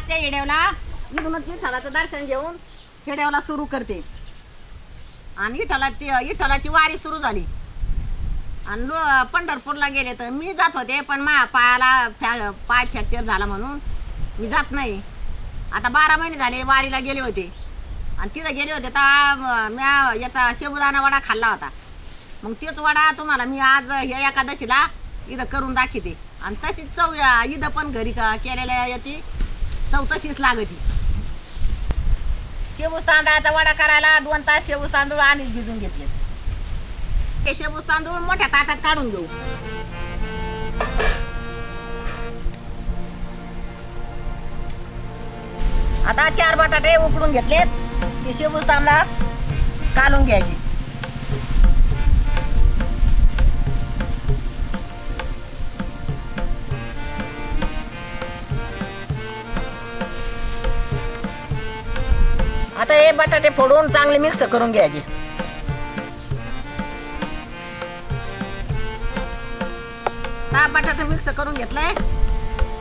आजच्या येड्यावला इथूनच विठ्ठलाचं दर्शन घेऊन येड्यावला सुरू करते. आणि विठ्ठलाची विठ्ठलाची वारी सुरू झाली. आणि लो पंढरपूरला गेले तर मी जात होते पण मा पायाला फ्या पाय फ्रॅक्चर झाला म्हणून मी जात नाही. आता बारा महिने झाले वारीला गेले होते. आणि तिथं गेले होते तर म्या याचा शेबुदाना वडा खाल्ला होता. मग तेच वडा तुम्हाला मी आज हे एकादशीला इथं करून दाखवते. आणि तशीच चव या- इथं पण घरी का केलेल्या याची. चौथशीच लागती. शेबूस तांदळाचा वडा करायला दोन तास शेबूस तांदूळ आणि भिजून घेतले. ते शेबूस तांदूळ मोठ्या ताटात काढून घेऊ. आता चार बटाटे उकडून घेतलेत. ते शेबूस तांदळा काढून घ्यायचे. बटाटे फोडून चांगले मिक्स करून घ्यायचे. हा बटाटा मिक्स करून घेतलाय.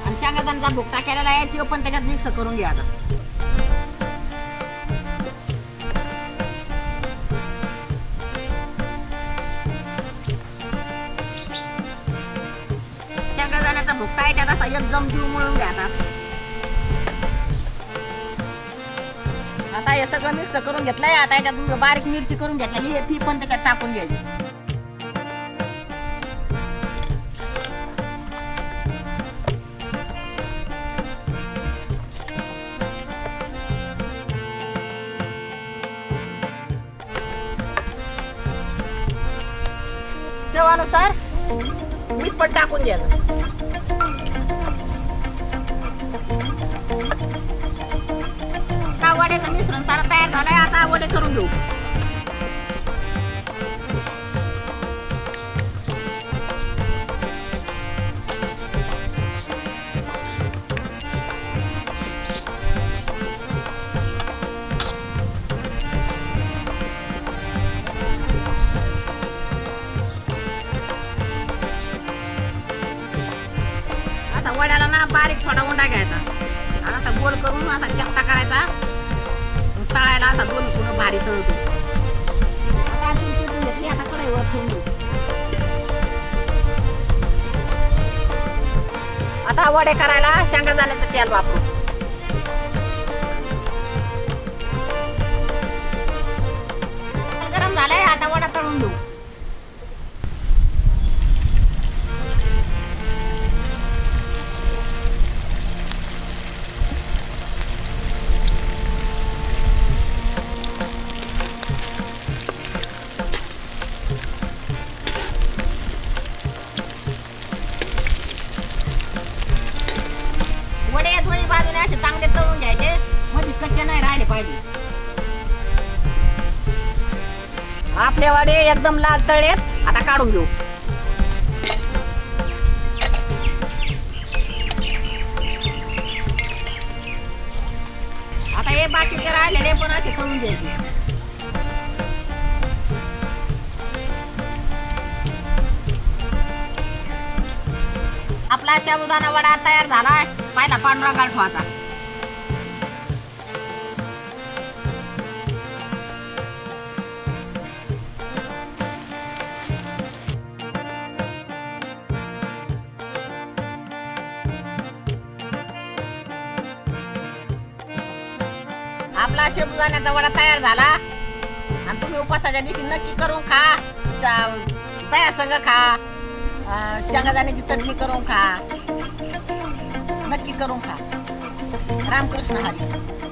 आणि शेंगादाण्याचा भुकटा केलेला आहे तो पण त्याच्यात मिक्स करून घ्यायचा शेंगादाण्याचा भुकटा आहे त्यात असा एकदम जीव मिळून घ्यायचा आता हे सगळं मिक्स करून घेतलंय. आता याच्यात बारीक मिरची करून घेतलेली आहे. ती पण त्याच्यात टाकून घ्यायची. चवानुसार मीठ पण टाकून घ्यायचं. आता वड्याचं मिश्रण सारं तयार झालंय. आता वडे करून घेऊ. वड्याला ना बारीक थोडा उंडा घ्यायचा. आणि असा गोल करून असा चपटा करायचा. दोन तळतो आता आपण घेतली आता कढईवर ठेवून देऊ आता वडे करायला शेंगा झाल्याचं तेल वापरू. असे चांगले तळून घ्यायचे. मध्ये कच्चे नाही राहिले पाहिजे. आपले वडे एकदम लाल तळेत आता काढून घेऊ. आता हे बाकीचे राहिलेले पण असे तळून घ्यायचे. आपला शाबुदाना वडा तयार झाला पहिला पांढरा गाठवाचा आपला शेबुदाण्याचा वडा तयार झाला. आणि तुम्ही उपासाच्या दिवशी नक्की करून खा. तया संग खा. अं, शेंगादाण्याची चटणी करून खा. नक्की करून खा. रामकृष्ण हरी.